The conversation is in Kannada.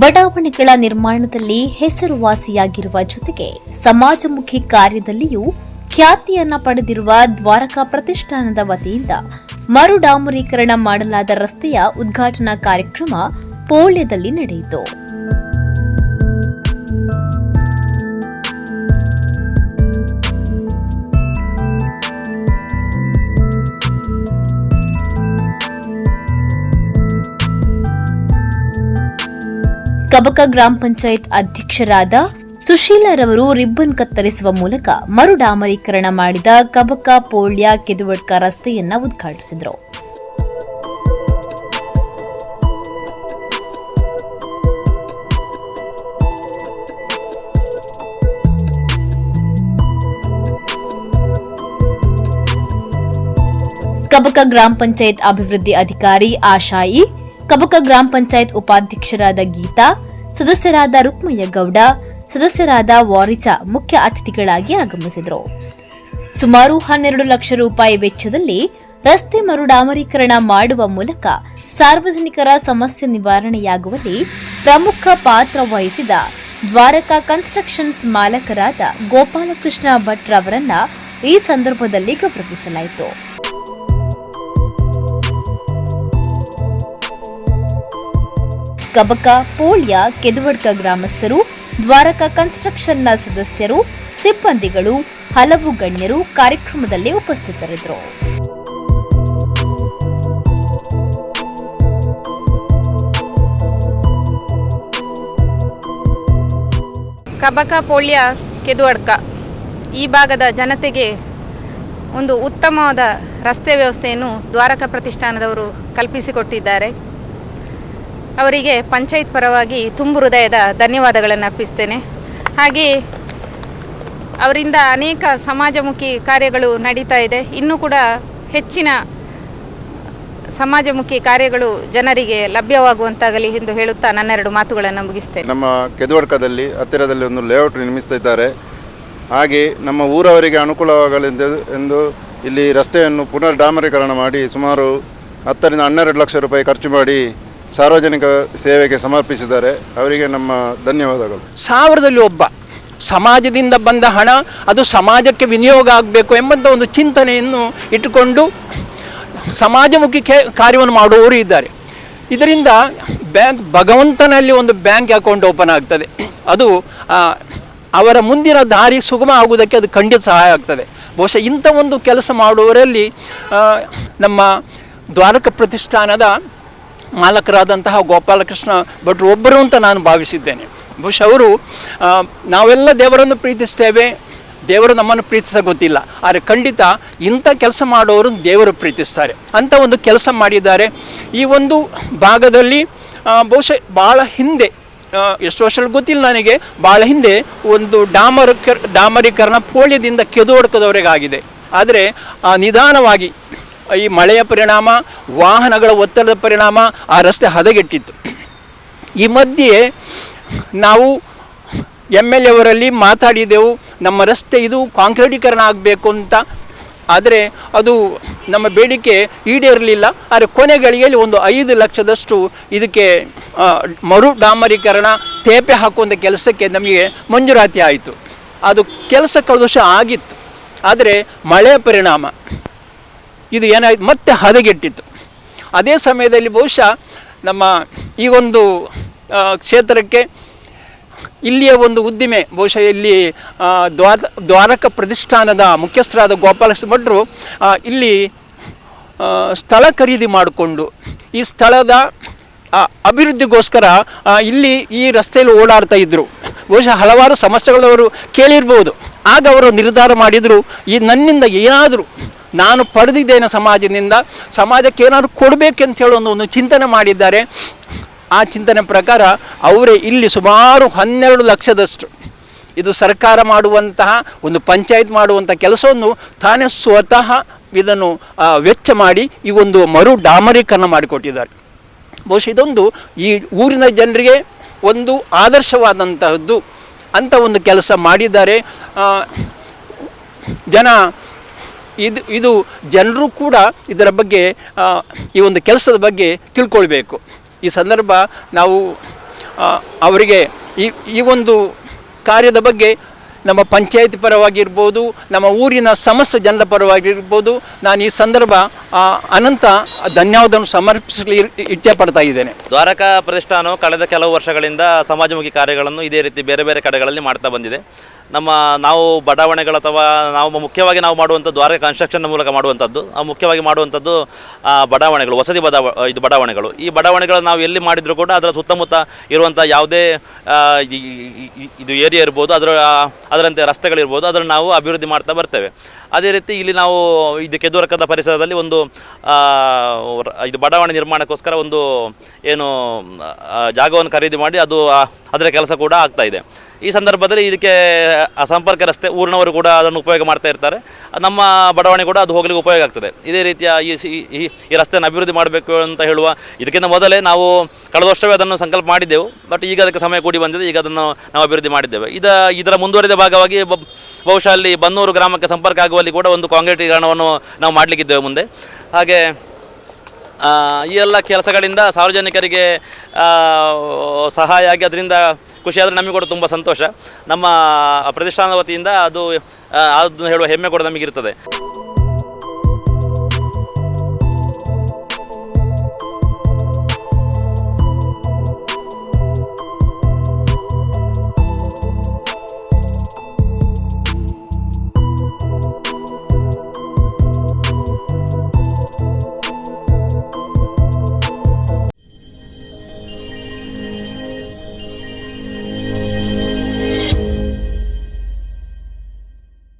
ಬಡಾವಣೆಗಳ ನಿರ್ಮಾಣದಲ್ಲಿ ಹೆಸರುವಾಸಿಯಾಗಿರುವ ಜೊತೆಗೆ ಸಮಾಜಮುಖಿ ಕಾರ್ಯದಲ್ಲಿಯೂ ಖ್ಯಾತಿಯನ್ನ ಪಡೆದಿರುವ ದ್ವಾರಕಾ ಪ್ರತಿಷ್ಠಾನದ ವತಿಯಿಂದ ಮರು ಡಾಮರೀಕರಣ ಮಾಡಲಾದ ರಸ್ತೆಯ ಉದ್ಘಾಟನಾ ಕಾರ್ಯಕ್ರಮ ಪೋಳ್ಯದಲ್ಲಿ ನಡೆಯಿತು. ಕಬಕ ಗ್ರಾಮ ಪಂಚಾಯತ್ ಅಧ್ಯಕ್ಷರಾದ ಸುಶೀಲರವರು ರಿಬ್ಬನ್ ಕತ್ತರಿಸುವ ಮೂಲಕ ಮರುಡಾಮರೀಕರಣ ಮಾಡಿದ ಕಬಕ ಪೋಳ್ಯ ಕೆದುವಡ್ಕ ರಸ್ತೆಯನ್ನ ಉದ್ಘಾಟಿಸಿದರು. ಕಬಕ ಗ್ರಾಮ ಪಂಚಾಯತ್ ಅಭಿವೃದ್ಧಿ ಅಧಿಕಾರಿ ಆಶಾಯಿ, ಕಬಕ ಗ್ರಾಮ ಪಂಚಾಯತ್ ಉಪಾಧ್ಯಕ್ಷರಾದ ಗೀತಾ, ಸದಸ್ಯರಾದ ರುಕ್ಮಯ್ಯ ಗೌಡ ಸದಸ್ಯರಾದ ವಾರಿಚಾ ಮುಖ್ಯ ಅತಿಥಿಗಳಾಗಿ ಆಗಮಿಸಿದರು. ಸುಮಾರು ಹನ್ನೆರಡು ಲಕ್ಷ ರೂಪಾಯಿ ವೆಚ್ಚದಲ್ಲಿ ರಸ್ತೆ ಮರುಡಾಮರೀಕರಣ ಮಾಡುವ ಮೂಲಕ ಸಾರ್ವಜನಿಕರ ಸಮಸ್ಯೆ ನಿವಾರಣೆಯಾಗುವಲ್ಲಿ ಪ್ರಮುಖ ಪಾತ್ರ ವಹಿಸಿದ ದ್ವಾರಕಾ ಕನ್ಸ್ಟ್ರಕ್ಷನ್ಸ್ ಮಾಲಕರಾದ ಗೋಪಾಲಕೃಷ್ಣ ಭಟ್ ರವರನ್ನ ಈ ಸಂದರ್ಭದಲ್ಲಿ ಗೌರವಿಸಲಾಯಿತು. ಕಬಕ ಪೋಳ್ಯ ಕೆದುವಡ್ಕ ಗ್ರಾಮಸ್ಥರು ದ್ವಾರಕಾ ಕನ್ಸ್ಟ್ರಕ್ಷನ್ನ ಸದಸ್ಯರು, ಸಿಬ್ಬಂದಿಗಳು, ಹಲವು ಗಣ್ಯರು ಕಾರ್ಯಕ್ರಮದಲ್ಲಿ ಉಪಸ್ಥಿತರಿದ್ದರು. ಕಬಕ ಪೋಳ್ಯ ಕೆದುವಡ್ಕ ಈ ಭಾಗದ ಜನತೆಗೆ ಒಂದು ಉತ್ತಮವಾದ ರಸ್ತೆ ವ್ಯವಸ್ಥೆಯನ್ನು ದ್ವಾರಕ ಪ್ರತಿಷ್ಠಾನದವರು ಕಲ್ಪಿಸಿಕೊಟ್ಟಿದ್ದಾರೆ. ಅವರಿಗೆ ಪಂಚಾಯತ್ ಪರವಾಗಿ ತುಂಬು ಹೃದಯದ ಧನ್ಯವಾದಗಳನ್ನು ಅರ್ಪಿಸ್ತೇನೆ. ಹಾಗೆ ಅವರಿಂದ ಅನೇಕ ಸಮಾಜಮುಖಿ ಕಾರ್ಯಗಳು ನಡೀತಾ ಇದೆ. ಇನ್ನೂ ಕೂಡ ಹೆಚ್ಚಿನ ಸಮಾಜಮುಖಿ ಕಾರ್ಯಗಳು ಜನರಿಗೆ ಲಭ್ಯವಾಗುವಂತಾಗಲಿ ಎಂದು ಹೇಳುತ್ತಾ ನನ್ನೆರಡು ಮಾತುಗಳನ್ನು ಮುಗಿಸ್ತೇನೆ. ನಮ್ಮ ಕೆದುವಡ್ಕದಲ್ಲಿ ಹತ್ತಿರದಲ್ಲಿ ಒಂದು ಲೇಔಟ್ ನಿರ್ಮಿಸ್ತಾ ಇದ್ದಾರೆ ಹಾಗೆ ನಮ್ಮ ಊರವರಿಗೆ ಅನುಕೂಲವಾಗಲೆಂದು ಎಂದು ಇಲ್ಲಿ ರಸ್ತೆಯನ್ನು ಪುನರ್ ಡಾಮರೀಕರಣ ಮಾಡಿ ಸುಮಾರು ಹತ್ತರಿಂದ ಹನ್ನೆರಡು ಲಕ್ಷ ರೂಪಾಯಿ ಖರ್ಚು ಮಾಡಿ ಸಾರ್ವಜನಿಕ ಸೇವೆಗೆ ಸಮರ್ಪಿಸಿದ್ದಾರೆ. ಅವರಿಗೆ ನಮ್ಮ ಧನ್ಯವಾದಗಳು. ಸಾವಿರದಲ್ಲಿ ಒಬ್ಬ, ಸಮಾಜದಿಂದ ಬಂದ ಹಣ, ಅದು ಸಮಾಜಕ್ಕೆ ವಿನಿಯೋಗ ಆಗಬೇಕು ಎಂಬಂಥ ಒಂದು ಚಿಂತನೆಯನ್ನು ಇಟ್ಟುಕೊಂಡು ಸಮಾಜಮುಖಿ ಕಾರ್ಯವನ್ನು ಮಾಡುವವರು ಇದ್ದಾರೆ. ಇದರಿಂದ ಬ್ಯಾಂಕ್, ಭಗವಂತನಲ್ಲಿ ಒಂದು ಬ್ಯಾಂಕ್ ಅಕೌಂಟ್ ಓಪನ್ ಆಗ್ತದೆ. ಅದು ಅವರ ಮುಂದಿನ ದಾರಿ ಸುಗಮ ಆಗುವುದಕ್ಕೆ ಅದು ಖಂಡಿತ ಸಹಾಯ ಆಗ್ತದೆ. ಬಹುಶಃ ಇಂಥ ಒಂದು ಕೆಲಸ ಮಾಡುವವರಲ್ಲಿ ನಮ್ಮ ದ್ವಾರಕ ಪ್ರತಿಷ್ಠಾನದ ಮಾಲಕರಾದಂತಹ ಗೋಪಾಲಕೃಷ್ಣ ಭಟ್ರು ಒಬ್ಬರು ಅಂತ ನಾನು ಭಾವಿಸಿದ್ದೇನೆ. ಬಹುಶಃ ಅವರು ನಾವೆಲ್ಲ ದೇವರನ್ನು ಪ್ರೀತಿಸ್ತೇವೆ, ದೇವರು ನಮ್ಮನ್ನು ಪ್ರೀತಿಸ ಗೊತ್ತಿಲ್ಲ. ಆದರೆ ಖಂಡಿತ ಇಂಥ ಕೆಲಸ ಮಾಡೋರು ದೇವರು ಪ್ರೀತಿಸ್ತಾರೆ. ಅಂಥ ಒಂದು ಕೆಲಸ ಮಾಡಿದ್ದಾರೆ. ಈ ಒಂದು ಭಾಗದಲ್ಲಿ ಬಹುಶಃ ಭಾಳ ಹಿಂದೆ ಎಷ್ಟು ವರ್ಷಗಳು ಗೊತ್ತಿಲ್ಲ ನನಗೆ ಭಾಳ ಹಿಂದೆ ಒಂದು ಡಾಮರ ಡಾಮರೀಕರಣ ಪೋಳ್ಯದಿಂದ ಕೆದೋಡ್ಕದವರೆಗಾಗಿದೆ. ಆದರೆ ನಿಧಾನವಾಗಿ ಈ ಮಳೆಯ ಪರಿಣಾಮ, ವಾಹನಗಳ ಒತ್ತಡದ ಪರಿಣಾಮ, ಆ ರಸ್ತೆ ಹದಗೆಟ್ಟಿತ್ತು. ಈ ಮಧ್ಯೆ ನಾವು ಎಂ ಎಲ್ ಎವರಲ್ಲಿ ಮಾತಾಡಿದೆವು, ನಮ್ಮ ರಸ್ತೆ ಇದು ಕಾಂಕ್ರೀಟೀಕರಣ ಆಗಬೇಕು ಅಂತ. ಆದರೆ ಅದು ನಮ್ಮ ಬೇಡಿಕೆ ಈಡೇರಲಿಲ್ಲ, ಆದರೆ ಕೊನೆಗಳಿಗೆಯಲ್ಲಿ ಒಂದು ಐದು ಲಕ್ಷದಷ್ಟು ಇದಕ್ಕೆ ಮರು ಡಾಮರೀಕರಣ ತೇಪೆ ಹಾಕುವಂಥ ಕೆಲಸಕ್ಕೆ ನಮಗೆ ಮಂಜೂರಾತಿ ಆಯಿತು. ಅದು ಕೆಲಸ ಕಳೆದ ವರ್ಷ ಆಗಿತ್ತು. ಆದರೆ ಮಳೆಯ ಪರಿಣಾಮ ಇದು ಏನಾಯ್ತು? ಮತ್ತೆ ಹದಗೆಟ್ಟಿತ್ತು. ಅದೇ ಸಮಯದಲ್ಲಿ ಬಹುಶಃ ನಮ್ಮ ಈ ಒಂದು ಕ್ಷೇತ್ರಕ್ಕೆ ಇಲ್ಲಿಯ ಒಂದು ಉದ್ದಿಮೆ, ಬಹುಶಃ ಇಲ್ಲಿ ದ್ವಾರ, ದ್ವಾರಕ ಪ್ರತಿಷ್ಠಾನದ ಮುಖ್ಯಸ್ಥರಾದ ಗೋಪಾಲಕೃಷ್ಣ ಭಟ್ರು ಇಲ್ಲಿ ಸ್ಥಳ ಖರೀದಿ ಮಾಡಿಕೊಂಡು, ಈ ಸ್ಥಳದ ಅಭಿವೃದ್ಧಿಗೋಸ್ಕರ ಇಲ್ಲಿ ಈ ರಸ್ತೆಯಲ್ಲಿ ಓಡಾಡ್ತಾ ಇದ್ದರು ಬಹುಶಃ ಹಲವಾರು ಸಮಸ್ಯೆಗಳವರು ಕೇಳಿರ್ಬೋದು. ಆಗ ಅವರು ನಿರ್ಧಾರ ಮಾಡಿದರು, ಈ ನನ್ನಿಂದ ಏನಾದರೂ ನಾನು ಪಡೆದಿದ್ದೇನೆ ಸಮಾಜದಿಂದ, ಸಮಾಜಕ್ಕೆ ಏನಾದರೂ ಕೊಡಬೇಕಂತ ಹೇಳೋ ಒಂದು ಒಂದು ಚಿಂತನೆ ಮಾಡಿದ್ದಾರೆ. ಆ ಚಿಂತನೆ ಪ್ರಕಾರ ಅವರೇ ಇಲ್ಲಿ ಸುಮಾರು ಹನ್ನೆರಡು ಲಕ್ಷದಷ್ಟು ಇದು ಸರ್ಕಾರ ಮಾಡುವಂತಹ, ಒಂದು ಪಂಚಾಯತ್ ಮಾಡುವಂಥ ಕೆಲಸವನ್ನು ತಾನೇ ಸ್ವತಃ ಇದನ್ನು ವೆಚ್ಚ ಮಾಡಿ ಈ ಒಂದು ಮರು ಡಾಮರೀಕರಣ ಮಾಡಿಕೊಟ್ಟಿದ್ದಾರೆ. ಬಹುಶಃ ಇದೊಂದು ಈ ಊರಿನ ಜನರಿಗೆ ಒಂದು ಆದರ್ಶವಾದಂತಹದ್ದು ಅಂತ ಒಂದು ಕೆಲಸ ಮಾಡಿದ್ದಾರೆ. ಜನ ಇದು ಇದು ಜನರು ಕೂಡ ಇದರ ಬಗ್ಗೆ ಈ ಒಂದು ಕೆಲಸದ ಬಗ್ಗೆ ತಿಳ್ಕೊಳ್ಬೇಕು. ಈ ಸಂದರ್ಭ ನಾವು ಅವರಿಗೆ ಈ ಈ ಒಂದು ಕಾರ್ಯದ ಬಗ್ಗೆ ನಮ್ಮ ಪಂಚಾಯತ್ ಪರವಾಗಿರ್ಬೋದು, ನಮ್ಮ ಊರಿನ ಸಮಸ್ತ ಜನರ ಪರವಾಗಿರ್ಬೋದು, ನಾನು ಈ ಸಂದರ್ಭ ಅನಂತ ಧನ್ಯವಾದವನ್ನು ಸಮರ್ಪಿಸಲಿ ಇಚ್ಛೆ ಪಡ್ತಾ ಇದ್ದೇನೆ. ದ್ವಾರಕಾ ಪ್ರತಿಷ್ಠಾನವು ಕಳೆದ ಕೆಲವು ವರ್ಷಗಳಿಂದ ಸಮಾಜಮುಖಿ ಕಾರ್ಯಗಳನ್ನು ಇದೇ ರೀತಿ ಬೇರೆ ಬೇರೆ ಕಡೆಗಳಲ್ಲಿ ಮಾಡ್ತಾ ಬಂದಿದೆ. ನಮ್ಮ ನಾವು ಬಡಾವಣೆಗಳು ಅಥವಾ ನಾವು ಮುಖ್ಯವಾಗಿ ನಾವು ಮಾಡುವಂಥ ದ್ವಾರಕ ಕನ್ಸ್ಟ್ರಕ್ಷನ್ ಮೂಲಕ ಮಾಡುವಂಥದ್ದು ಮುಖ್ಯವಾಗಿ ಮಾಡುವಂಥದ್ದು ಬಡಾವಣೆಗಳು, ವಸತಿ ಬದಾವ ಇದು ಬಡಾವಣೆಗಳು. ಈ ಬಡಾವಣೆಗಳು ನಾವು ಎಲ್ಲಿ ಮಾಡಿದರೂ ಕೂಡ ಅದರ ಸುತ್ತಮುತ್ತ ಇರುವಂಥ ಯಾವುದೇ ಇದು ಏರಿಯಾ ಇರ್ಬೋದು, ಅದರ, ಅದರಂತೆ ರಸ್ತೆಗಳಿರ್ಬೋದು, ಅದನ್ನು ನಾವು ಅಭಿವೃದ್ಧಿ ಮಾಡ್ತಾ ಬರ್ತೇವೆ. ಅದೇ ರೀತಿ ಇಲ್ಲಿ ನಾವು ಇದು ಕೆದುರಕದ ಪರಿಸರದಲ್ಲಿ ಒಂದು ಇದು ಬಡಾವಣೆ ನಿರ್ಮಾಣಕ್ಕೋಸ್ಕರ ಒಂದು ಏನು ಜಾಗವನ್ನು ಖರೀದಿ ಮಾಡಿ ಅದು ಅದರ ಕೆಲಸ ಕೂಡ ಆಗ್ತಾ ಇದೆ. ಈ ಸಂದರ್ಭದಲ್ಲಿ ಇದಕ್ಕೆ ಸಂಪರ್ಕ ರಸ್ತೆ ಊರಿನವರು ಕೂಡ ಅದನ್ನು ಉಪಯೋಗ ಮಾಡ್ತಾ ಇರ್ತಾರೆ. ನಮ್ಮ ಬಡಾವಣೆ ಕೂಡ ಅದು ಹೋಗಲಿಕ್ಕೆ ಉಪಯೋಗ ಆಗ್ತದೆ. ಇದೇ ರೀತಿಯ ಈ ಈ ರಸ್ತೆಯನ್ನು ಅಭಿವೃದ್ಧಿ ಮಾಡಬೇಕು ಅಂತ ಹೇಳುವ ಇದಕ್ಕಿಂತ ಮೊದಲೇ ನಾವು ಕಳೆದ ವರ್ಷವೇ ಅದನ್ನು ಸಂಕಲ್ಪ ಮಾಡಿದ್ದೆವು. ಬಟ್ ಈಗ ಅದಕ್ಕೆ ಸಮಯ ಕೂಡಿ ಬಂದಿದೆ. ಈಗ ಅದನ್ನು ನಾವು ಅಭಿವೃದ್ಧಿ ಮಾಡಿದ್ದೇವೆ. ಇದ, ಇದರ ಮುಂದುವರಿದ ಭಾಗವಾಗಿ ಬಹುಶಃ ಅಲ್ಲಿ ಬನ್ನೂರು ಗ್ರಾಮಕ್ಕೆ ಸಂಪರ್ಕ ಆಗುವಲ್ಲಿ ಕೂಡ ಒಂದು ಕಾಂಕ್ರೀಟೀಕರಣವನ್ನು ನಾವು ಮಾಡಲಿಕ್ಕಿದ್ದೇವೆ ಮುಂದೆ. ಹಾಗೆ ಈ ಎಲ್ಲ ಕೆಲಸಗಳಿಂದ ಸಾರ್ವಜನಿಕರಿಗೆ ಸಹಾಯ ಆಗಿ ಅದರಿಂದ ಖುಷಿಯಾದರೆ ನಮಗೆ ಕೂಡ ತುಂಬ ಸಂತೋಷ. ನಮ್ಮ ಪ್ರತಿಷ್ಠಾನದ ವತಿಯಿಂದ ಅದು ಅದನ್ನು ಹೇಳುವ ಹೆಮ್ಮೆ ಕೂಡ ನಮಗಿರ್ತದೆ.